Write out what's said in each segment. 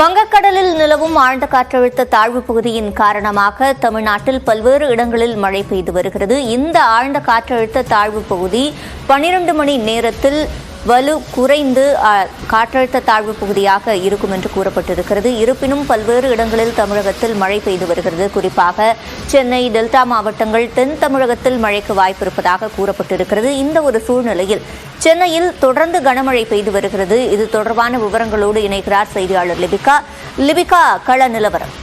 வங்கக்கடலில் நிலவும் ஆழ்ந்த காற்றழுத்த தாழ்வு பகுதியின் காரணமாக தமிழ்நாட்டில் பல்வேறு இடங்களில் மழை பெய்து வருகிறது. இந்த ஆழ்ந்த காற்றழுத்த தாழ்வு பகுதி பனிரெண்டு மணி நேரத்தில் வலு குறைந்து காற்றழுத்த தாழ்வு பகுதியாக இருக்கும் என்று கூறப்பட்டிருக்கிறது. இருப்பினும் பல்வேறு இடங்களில் தமிழகத்தில் மழை பெய்து வருகிறது. குறிப்பாக சென்னை டெல்டா மாவட்டங்கள் தென் தமிழகத்தில் மழைக்கு வாய்ப்பு இருப்பதாக கூறப்பட்டிருக்கிறது. இந்த ஒரு சூழ்நிலையில் சென்னையில் தொடர்ந்து கனமழை பெய்து வருகிறது. இது தொடர்பான விவரங்களோடு இணைக்கிறார் செய்தியாளர் லிபிகா. லிபிகா கள நிலவரம்.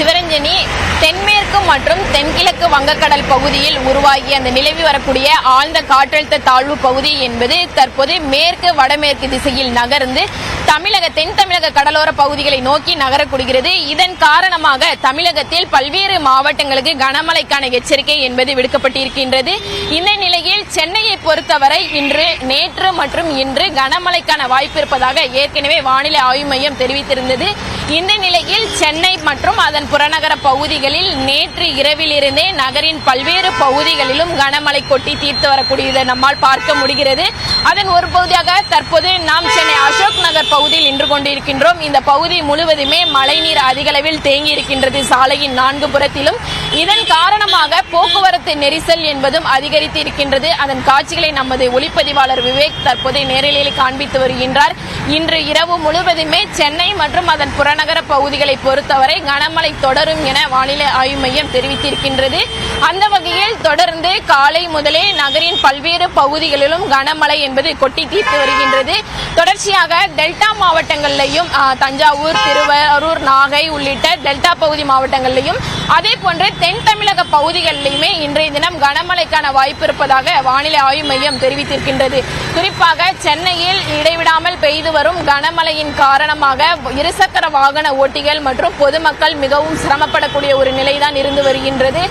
சிவரஞ்சனி தென்மேற்கு மற்றும் தென்கிழக்கு வங்கக்கடல் பகுதியில் உருவாகி அந்த நிலவி வரக்கூடிய ஆழ்ந்த காற்றழுத்த தாழ்வு பகுதி என்பது தற்போது மேற்கு வடமேற்கு திசையில் நகர்ந்து தமிழக தென் தமிழக கடலோர பகுதிகளை நோக்கி நகரக்கூடுகிறது. இதன் காரணமாக தமிழகத்தில் பல்வேறு மாவட்டங்களுக்கு கனமழைக்கான எச்சரிக்கை என்பது விடுக்கப்பட்டிருக்கின்றது. இந்த நிலையில் சென்னையை பொறுத்தவரை இன்று நேற்று மற்றும் இன்று கனமழைக்கான வாய்ப்பு இருப்பதாக ஏற்கனவே வானிலை ஆய்வு மையம் தெரிவித்திருந்தது. இந்த நிலையில் சென்னை மற்றும் அதன் புறநகர பகுதிகளில் நேற்று இரவிலிருந்தே நகரின் பல்வேறு பகுதிகளிலும் கனமழை கொட்டி தீர்த்து வரக்கூடியதை நம்மால் பார்க்க முடிகிறது. அதன் ஒரு பகுதியாக தற்போது நாம் சென்னை அசோக் நகர் பகுதியில் நின்று கொண்டிருக்கின்றோம். இந்த பகுதி முழுவதுமே மழைநீர் அதிகளவில் தேங்கி இருக்கின்றது சாலையின் நான்கு புறத்திலும். இதன் காரணமாக போக்குவரத்து நெரிசல் என்பதும் அதிகரித்து இருக்கின்றது அதன் காட்சிகளை நமது ஒளிப்பதிவாளர் விவேக் தற்போது நேரலையில் காண்பித்து வருகின்றார். இன்று இரவு முழுவதுமே சென்னை மற்றும் அதன் புறநகர பகுதிகளை பொறுத்தவரை கனமழை தொடரும் என வானிலை ஆய்வு மையம் தெரிவித்திருக்கின்றது. அந்த வகையில் தொடர்ந்து காலை முதலே நகரின் பல்வேறு பகுதிகளிலும் கனமழை என்பது கொட்டி தீர்த்து வருகின்றது. தொடர்ச்சியாக டெல்டா மாவட்டங்களிலையும் தஞ்சாவூர் திருவாரூர் நாகை உள்ளிட்ட டெல்டா பகுதி மாவட்டங்களிலையும் அதே போன்று தென் தமிழக பகுதிகளிலுமே இன்றைய தினம் கனமழைக்கான வாய்ப்பு இருப்பதாக வானிலை ஆய்வு மையம் தெரிவித்திருக்கின்றது. குறிப்பாக சென்னையில் இடைவிடாமல் பெய்து வரும் கனமழையின் காரணமாக இருசக்கர வாகன ஓட்டிகள் மற்றும் பொதுமக்கள் மிகவும் சிரமப்படக்கூடிய ஒரு நிலைதான் இருந்து வருகின்றது.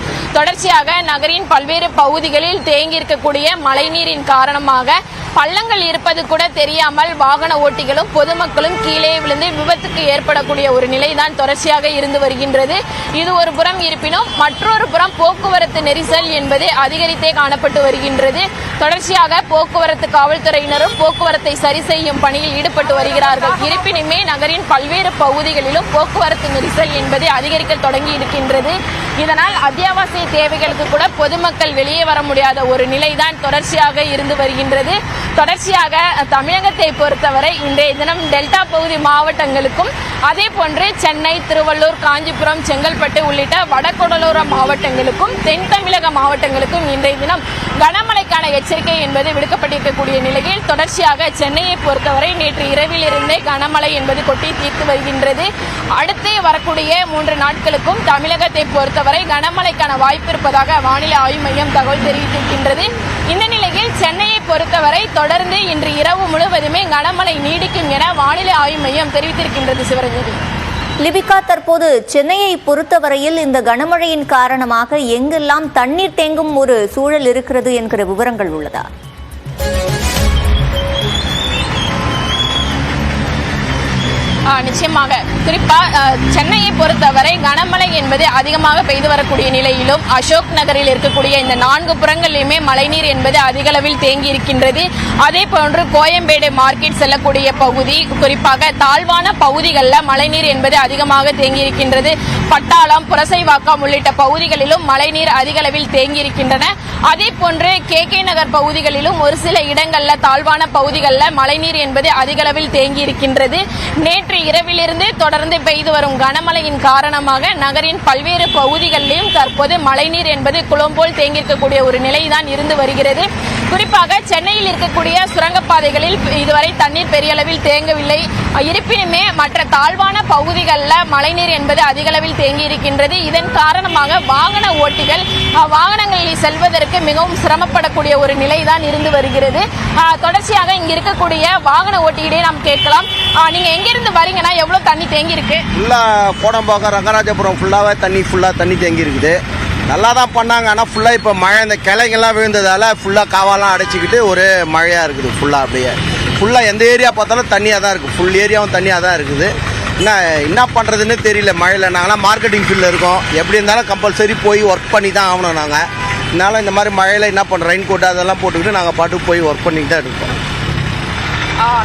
தொடர்ச்சியாக நகரின் பல்வேறு பகுதிகளில் தேங்கி இருக்கக்கூடிய மழைநீரின் காரணமாக பள்ளங்கள் இருப்பது கூட தெரியாமல் வாகன ஓட்டிகளும் பொதுமக்களும் கீழே விழுந்து விபத்துக்கு ஏற்படக்கூடிய ஒரு நிலைதான் தொடர்ச்சியாக இருந்து வருகின்றது. இது ஒரு புறம் இருப்பினும் மற்றொரு புறம் போக்குவரத்து நெரிசல் என்பது அதிகரித்தே காணப்பட்டு வருகின்றது. தொடர்ச்சியாக போக்குவரத்து காவல்துறையினரும் போக்குவரத்தை சரி செய்யும் பணியில் ஈடுபட்டு வருகிறார்கள். இருப்பினுமே நகரின் பல்வேறு பகுதிகளிலும் போக்குவரத்து நெரிசல் என்பது அதிகரிக்க தொடங்கி இருக்கின்றது. இதனால் அத்தியாவசிய தேவைகளுக்கு கூட பொதுமக்கள் வெளியே வர முடியாத ஒரு நிலைதான் தொடர்ச்சியாக இருந்து வருகின்றது. தொடர்ச்சியாக தமிழகத்தை பொறுத்தவரை இன்றைய தினம் டெல்டா பகுதி மாவட்டங்களுக்கும் அதே போன்று சென்னை திருவள்ளூர் காஞ்சிபுரம் செங்கல்பட்டு உள்ளிட்ட வடகடலோர மாவட்டங்களுக்கும் தென் தமிழக மாவட்டங்களுக்கும் இன்றைய தினம் கனமழைக்கான எச்சரிக்கை என்பது விடுக்கப்பட்டிருக்கக்கூடிய நிலையில் தொடர்ச்சியாக சென்னையை பொறுத்தவரை நேற்று இரவில் இருந்தே கனமழை என்பது கொட்டி தீர்த்து வருகின்றது. அடுத்து வரக்கூடிய மூன்று நாட்களுக்கும் தமிழகத்தை பொறுத்தவரை கனமழைக்கான வாய்ப்பு இருப்பதாக வானிலை ஆய்வு மையம் தகவல் தெரிவித்திருக்கின்றது. இந்த நிலையில் சென்னையை பொறுத்தவரை தொடர்ந்து இன்று இரவு முழுவதுமே கனமழை நீடிக்கும் என வானிலை ஆய்வு மையம் தெரிவித்திருக்கின்றது சிவரஞ்சனி லிபிகா தற்போது சென்னையை பொறுத்தவரையில் இந்த கனமழையின் காரணமாக எங்கெல்லாம் தண்ணீர் தேங்கும் ஒரு சூழல் இருக்கிறது என்கிற விவரங்கள் உள்ளதா? ஆ, நிச்சயமாக. குறிப்பாக சென்னையை பொறுத்தவரை கனமழை என்பது அதிகமாக பெய்து வரக்கூடிய நிலையிலும் அசோக் நகரில் இருக்கக்கூடிய இந்த நான்கு புறங்களிலுமே மழைநீர் என்பது அதிக அளவில் தேங்கி இருக்கின்றது அதே போன்று கோயம்பேடு மார்க்கெட் செல்லக்கூடிய பகுதி குறிப்பாக தாழ்வான பகுதிகளில் மழைநீர் என்பது அதிகமாக தேங்கி இருக்கின்றது பட்டாளம் புரசைவாக்கம் உள்ளிட்ட பகுதிகளிலும் மழைநீர் அதிக அளவில் தேங்கி இருக்கின்றன அதே போன்று கே கே நகர் பகுதிகளிலும் ஒரு சில இடங்கள்ல தாழ்வான பகுதிகளில் மழைநீர் என்பது அதிக அளவில் தேங்கி இருக்கின்றது நேற்று இரவிலிருந்து தொடர்ந்து பெய்து வரும் கனமழையின் காரணமாக நகரின் பல்வேறு பகுதிகளிலும் தற்போது மழைநீர் என்பது குளம்போல் தேங்கியிருக்கக்கூடிய ஒரு நிலைதான் இருந்து வருகிறது. குறிப்பாக சென்னையில் இருக்கக்கூடிய சுரங்கப்பாதைகளில் இதுவரை தண்ணீர் பெரிய அளவில் தேங்கவில்லை. இருப்பினுமே மற்ற தாழ்வான பகுதிகளில் மழைநீர் என்பது அதிக அளவில் தேங்கி இருக்கின்றது. இதன் காரணமாக வாகன ஓட்டிகள் வாகனங்களில் செல்வதற்கு மிகவும் சிரமப்படக்கூடிய ஒரு நிலைதான் இருந்து வருகிறது. தொடர்ச்சியாக இங்க இருக்கக்கூடிய வாகன ஓட்டியிடையே நாம் கேட்கலாம். நீங்க எங்கிருந்து வரீங்கன்னா எவ்வளவு தண்ணி தேங்கி இருக்கு ஃபுல்லாக கோடம்பாக்கம் ரங்கராஜபுரம் ஃபுல்லாவே தண்ணி ஃபுல்லாக தண்ணி தேங்கி இருக்குது நல்லா தான் பண்ணாங்க. ஆனால் ஃபுல்லாக இப்போ மழை இந்த கிளைங்கெல்லாம் விழுந்ததால் ஃபுல்லாக காவாலாம் அடைச்சிக்கிட்டு ஒரே மழையாக இருக்குது ஃபுல்லாக அப்படியே. ஃபுல்லாக எந்த ஏரியா பார்த்தாலும் தண்ணியாக தான் இருக்குது ஃபுல் ஏரியாவும் தண்ணியாக தான் இருக்குது. என்ன என்ன பண்ணுறதுன்னு தெரியல மழையில். நாங்களாம் மார்க்கெட்டிங் ஃபீல்டில் இருக்கோம். எப்படி இருந்தாலும் கம்பல்சரி போய் ஒர்க் பண்ணி தான் ஆகணும் நாங்கள் இதனால் இந்த மாதிரி மழையில் என்ன பண்ணுறோம் ரெயின் கோட் அதெல்லாம் போட்டுக்கிட்டு நாங்கள் பாட்டுக்கு போய் ஒர்க் பண்ணிட்டு தான் இருக்கோம்.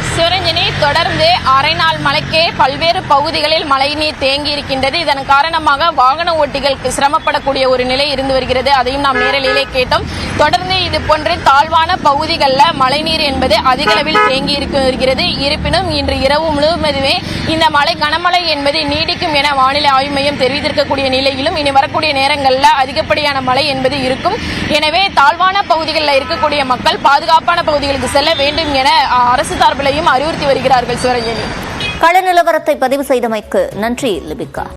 சிவரஞ்சனி தொடர்ந்து அரை நாள் மழைக்கே பல்வேறு பகுதிகளில் மழைநீர் தேங்கி இருக்கின்றது இதன் காரணமாக வாகன ஓட்டிகளுக்கு சிரமப்படக்கூடிய ஒரு நிலை இருந்து வருகிறது. அதையும் நாம் நேரலையிலே கேட்டோம். தொடர்ந்து இது போன்று தாழ்வான பகுதிகளில் மழைநீர் என்பது அதிக அளவில் தேங்கி இருக்க வருகிறது. இருப்பினும் இன்று இரவு முழுவதுமே இந்த மழை கனமழை என்பது நீடிக்கும் என வானிலை ஆய்வு மையம் தெரிவித்திருக்கக்கூடிய நிலையிலும் இனி வரக்கூடிய நேரங்களில் அதிகப்படியான மழை என்பது இருக்கும். எனவே தாழ்வான பகுதிகளில் இருக்கக்கூடிய மக்கள் பாதுகாப்பான பகுதிகளுக்கு செல்ல வேண்டும் என அரசு சார்பிலையும் அறிவுறுத்தி வருகிறார்கள் சிவரஞ்சனி கள நிலவரத்தை பதிவு செய்தமைக்கு நன்றி லிபிகா.